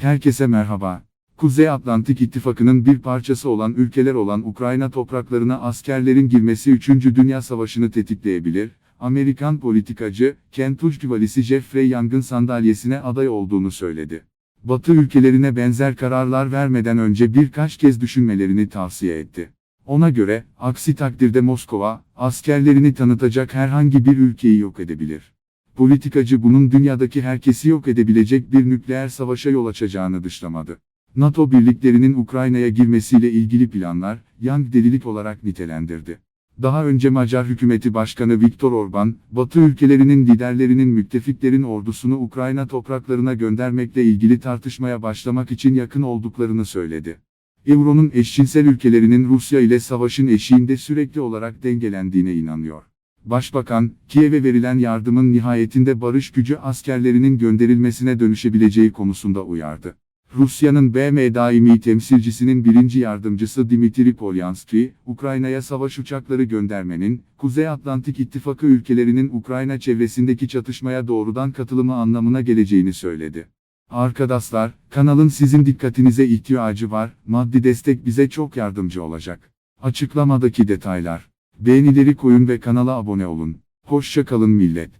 Herkese merhaba. Kuzey Atlantik İttifakı'nın bir parçası olan ülkeler olan Ukrayna topraklarına askerlerin girmesi 3. Dünya Savaşı'nı tetikleyebilir. Amerikan politikacı, Kentucky valisi Jeffrey Young'ın sandalyesine aday olduğunu söyledi. Batı ülkelerine benzer kararlar vermeden önce birkaç kez düşünmelerini tavsiye etti. Ona göre, aksi takdirde Moskova, askerlerini tanıtacak herhangi bir ülkeyi yok edebilir. Politikacı bunun dünyadaki herkesi yok edebilecek bir nükleer savaşa yol açacağını dışlamadı. NATO birliklerinin Ukrayna'ya girmesiyle ilgili planlar, Young delilik olarak nitelendirdi. Daha önce Macar hükümeti başkanı Viktor Orban, Batı ülkelerinin liderlerinin müttefiklerin ordusunu Ukrayna topraklarına göndermekle ilgili tartışmaya başlamak için yakın olduklarını söyledi. Euro'nun eşcinsel ülkelerinin Rusya ile savaşın eşiğinde sürekli olarak dengelendiğine inanıyor. Başbakan, Kiev'e verilen yardımın nihayetinde barış gücü askerlerinin gönderilmesine dönüşebileceği konusunda uyardı. Rusya'nın BM daimi temsilcisinin birinci yardımcısı Dimitri Polyanski, Ukrayna'ya savaş uçakları göndermenin, Kuzey Atlantik İttifakı ülkelerinin Ukrayna çevresindeki çatışmaya doğrudan katılımı anlamına geleceğini söyledi. Arkadaşlar, kanalın sizin dikkatinize ihtiyacı var, maddi destek bize çok yardımcı olacak. Açıklamadaki detaylar. Beğenileri koyun ve kanala abone olun. Hoşça kalın millet.